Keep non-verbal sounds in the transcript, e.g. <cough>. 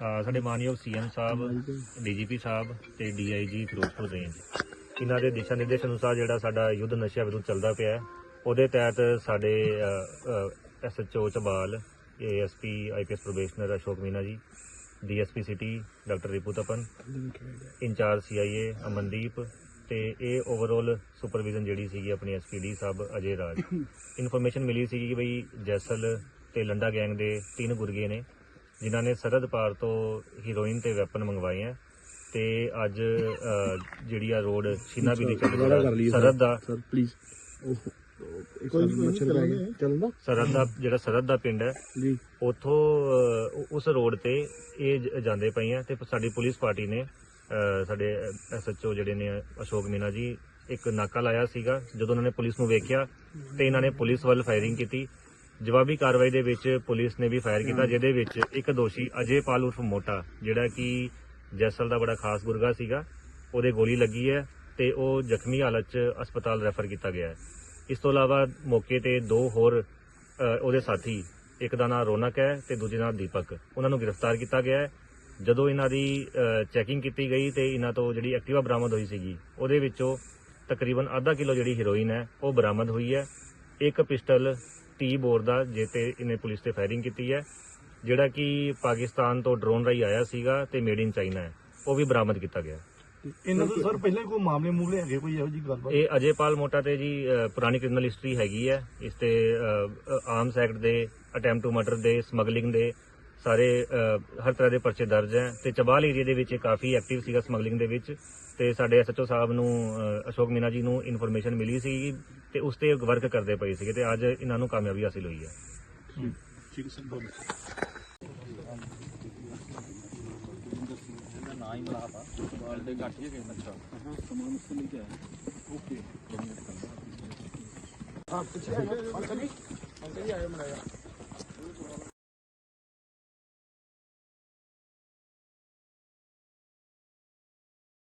ਅਹ ਸਾਡੇ ਮਾਨਯੋਗ ਸੀਐਮ ਸਾਹਿਬ ਡੀਜੀਪੀ ਸਾਹਿਬ ਤੇ ਡੀਆਈਜੀ ਫਿਰੋਜ਼ਪੁਰ ਰੇਂਜ ਇਹਨਾਂ ਦੇ ਦਿਸ਼ਾ ਨਿਰਦੇਸ਼ ਅਨੁਸਾਰ ਜਿਹੜਾ ਸਾਡਾ ਯੁੱਧ ਨਸ਼ਿਆਂ ਵਿਰੁੱਧ ਚੱਲਦਾ ਪਿਆ ਹੈ, ਉਹਦੇ ਤਹਿਤ ਸਾਡੇ SHO Chabal ASP IPS probationer Ashok Meena ji DSP city doctor Ripu Tapan incharge CIA Amandeep ਤੇ ਇਹ ਓਵਰਆਲ ਸੁਪਰਵਿਜ਼ਨ ਜਿਹੜੀ ਸੀਗੀ ਆਪਣੀ ਐਸਪੀਡੀ ਸਾਹਿਬ ਅਜੇ ਰਾਜ। <coughs> ਇਨਫੋਰਮੇਸ਼ਨ ਮਿਲੀ ਸੀਗੀ ਕਿ ਬਈ ਜੈਸਲ ਤੇ ਲੰਡਾ ਗੈਂਗ ਦੇ ਤਿੰਨ ਗੁਰਗੇ ਨੇ। ਜਿਨ੍ਹਾਂ ਨੇ ਸਰਹੱਦ ਪਾਰ ਤੋਂ ਹੀਰੋਇਨ ਤੇ ਵੈਪਨ ਮੰਗਵਾਏ ਆ ਤੇ ਅੱਜ ਜਿਹੜੀ ਆ ਰੋਡ ਸ਼ੀਨਾ ਵੀ ਦੀ ਚੱਲ ਸਰਹੱਦ ਦਾ ਸਰ ਪਲੀਜ਼ ਕੋਈ ਮੱਛਰ ਪੈ ਗਿਆ ਚੱਲਦਾ ਸਰਹੱਦ ਦਾ ਜਿਹੜਾ ਸਰਹੱਦ ਦਾ ਪਿੰਡ ਹੈ ਜੀ। ਉਥੋਂ ਉਸ ਰੋਡ ਤੇ ਇਹ ਜ- ਜਾਂਦੇ ਪਏ ਆ ਤੇ ਸਾਡੀ ਪੁਲਿਸ ਪਾਰਟੀ ਨੇ ਅਹ, ਸਾਡੇ ਐਸਐਚਓ ਜਿਹੜੇ ਨੇ ਅਸ਼ੋਕ ਮੀਨਾ ਜੀ ਇੱਕ ਨਾਕਾ ਲਾਇਆ ਸੀਗਾ। ਜਦੋਂ ਉਹਨਾਂ ਨੇ ਪੁਲਿਸ ਨੂੰ ਵੇਖਿਆ ਤੇ ਇਹਨਾਂ ਨੇ ਪੁਲਿਸ ਵੱਲ ਫਾਇਰਿੰਗ ਕੀਤੀ। ਜਵਾਬੀ ਕਾਰਵਾਈ ਦੇ ਵਿੱਚ ਪੁਲਿਸ ਨੇ ਵੀ ਫਾਇਰ ਕੀਤਾ ਜਿਹਦੇ ਵਿੱਚ ਇੱਕ ਦੋਸ਼ੀ ਅਜੇ ਪਾਲ ਉਰਫ ਮੋਟਾ ਜਿਹੜਾ ਕਿ ਜੈਸਲ ਦਾ ਬੜਾ ਖਾਸ ਗੁਰਗਾ ਸੀਗਾ ਉਹਦੇ ਗੋਲੀ ਲੱਗੀ ਹੈ ਤੇ ਉਹ ਜ਼ਖਮੀ ਹਾਲਤ 'ਚ ਹਸਪਤਾਲ ਰੈਫਰ ਕੀਤਾ ਗਿਆ ਹੈ। ਇਸ ਤੋਂ ਇਲਾਵਾ ਮੌਕੇ ਤੇ ਦੋ ਹੋਰ ਉਹਦੇ ਸਾਥੀ ਇੱਕ ਦਾ ਨਾਮ ਰੌਨਕ ਹੈ ਤੇ ਦੂਜੇ ਦਾ ਨਾਮ ਦੀਪਕ ਉਹਨਾਂ ਨੂੰ ਗ੍ਰਿਫਤਾਰ ਕੀਤਾ ਗਿਆ ਹੈ। ਜਦੋਂ ਇਹਨਾਂ ਦੀ ਚੈਕਿੰਗ ਕੀਤੀ ਗਈ ਤੇ ਇਹਨਾਂ ਤੋਂ ਜਿਹੜੀ ਐਕਟਿਵਾ ਬਰਾਮਦ ਹੋਈ ਸੀਗੀ ਉਹਦੇ ਵਿੱਚੋਂ ਤਕਰੀਬਨ ਅੱਧਾ ਕਿਲੋ ਜਿਹੜੀ ਹੀਰੋਇਨ ਹੈ ਉਹ ਬਰਾਮਦ ਹੋਈ ਹੈ। ਇੱਕ ਪਿਸਟਲ ਟੀ ਬੋਰ ਦਾ ਜੇ ਤੇ ਇਹਨੇ ਪੁਲਿਸ ਤੇ ਫਾਇਰਿੰਗ ਕੀਤੀ ਹੈ ਜਿਹੜਾ ਕਿ ਪਾਕਿਸਤਾਨ ਤੋਂ ਡਰੋਨ ਰਾਹੀਂ ਆਇਆ ਸੀਗਾ ਤੇ ਮੇਡ ਇਨ ਚਾਈਨਾ ਹੈ ਉਹ ਵੀ ਬਰਾਮਦ ਕੀਤਾ ਗਿਆ। ਇਹਨਾਂ ਤੋਂ ਸਰ ਪਹਿਲਾਂ ਕੋਈ ਮਾਮਲੇ ਮੂਲੇ ਹੈਗੇ ਕੋਈ ਇਹੋ ਜੀ ਗੱਲਬਾਤ? ਇਹ ਅਜੇਪਾਲ ਮੋਟਾ ਤੇ ਜੀ ਪੁਰਾਣੀ ਕ੍ਰਿਮੀਨਲ ਹਿਸਟਰੀ ਹੈਗੀ ਹੈ ਇਸ ਤੇ ਆਰਮਸ ਐਕਟ ਦੇ ਅਟੈਂਪਟ ਟੂ ਮਰਡਰ ਦੇ ਸਮਗਲਿੰਗ ਦੇ ਸਾਰੇ ਹਰ ਤਰ੍ਹਾਂ ਦੇ ਪਰਚੇ ਦਰਜ ਹੈ ਤੇ ਚਬਾਲ ਏਰੀਆ ਦੇ ਵਿੱਚ ਕਾਫੀ ਐਕਟਿਵ ਸੀਗਾ ਸਮਗਲਿੰਗ ਦੇ ਵਿੱਚ ਤੇ ਸਾਡੇ ਐਸਐਚਓ ਸਾਹਿਬ ਨੂੰ ਅਸ਼ੋਕ ਮੀਨਾ ਜੀ ਨੂੰ ਇਨਫੋਰਮੇਸ਼ਨ ਮਿਲੀ ਸੀ ਤੇ ਉਸ ਤੇ ਵਰਕ ਕਰਦੇ ਪਏ ਸੀਗੇ ਤੇ ਅੱਜ ਇਹਨਾਂ ਨੂੰ ਕਾਮਯਾਬੀ ਹਾਸਿਲ ਹੋਈ ਹੈ। ਠੀਕ ਸਰ ਬੋਲੋ। ਹਾਂ ਪਿੱਛੇ ਆ। ਜਾ ਅੰਕਲ ਜੀ ਅੰਕਲ ਜੀ ਆਇਓ ਮੜਾ